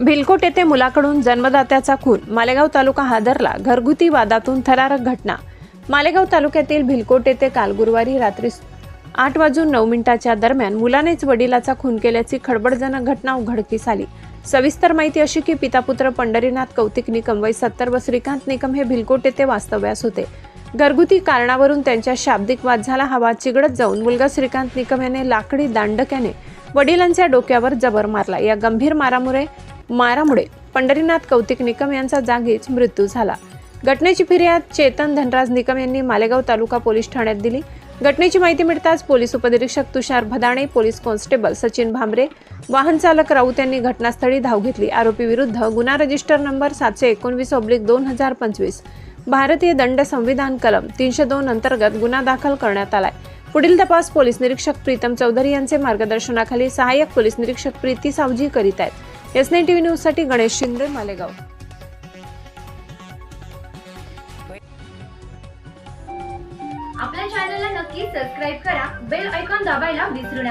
भिलकोट येथे मुलाकडून जन्मदात्याचा खून. मालेगाव तालुका हादरला. घरगुती वादातून थरारक घटना. मालेगाव तालुक्यातील भिलकोट येथे काल गुरुवारी रात्री आठ वाजून नऊ मिनिटाच्या दरम्यान मुलानेच वडिलाचा खून केल्याची खळबळजनक घटना उघडकीस आली. सविस्तर माहिती अशी की पितापुत्र पंढरीनाथ कौतिक निकम वय सत्तर व श्रीकांत निकम हे भिलकोट येथे वास्तव्यास होते. घरगुती कारणावरून त्यांच्या शाब्दिक वाद झाला हा वाद चिघडत जाऊन मुलगा श्रीकांत निकम याने लाकडी दांडक्याने वडिलांच्या डोक्यावर जबर मारला. या गंभीर मारामुळे मारामुळे पंढरीनाथ कौतिक निकम यांचा जागीच मृत्यू झाला. घटनेची फिर्याद चेतन धनराज निकम यांनी मालेगाव तालुका पोलीस ठाण्यात दिली. घटनेची माहिती मिळताच पोलीस उपनिरीक्षक तुषार भदाणे पोलीस कॉन्स्टेबल सचिन भांबरे वाहन चालक राऊत यांनी घटनास्थळी धाव घेतली. आरोपी विरुद्ध गुन्हा रजिस्टर नंबर सातशे एकोणवीस ऑब्लिक दोन हजार पंचवीस भारतीय दंड संविधान कलम तीनशे दोन अंतर्गत गुन्हा दाखल करण्यात आलाय. पुढील तपास पोलीस निरीक्षक प्रीतम चौधरी यांचे मार्गदर्शनाखाली सहाय्यक पोलीस निरीक्षक प्रीती सावजी करीत आहेत. एस नाईन टीव्ही न्यूजसाठी गणेश शिंदे मालेगाव. आपल्या चॅनलला नक्की सबस्क्राईब करा बेल ऐकॉन दाबायला विसरू नका.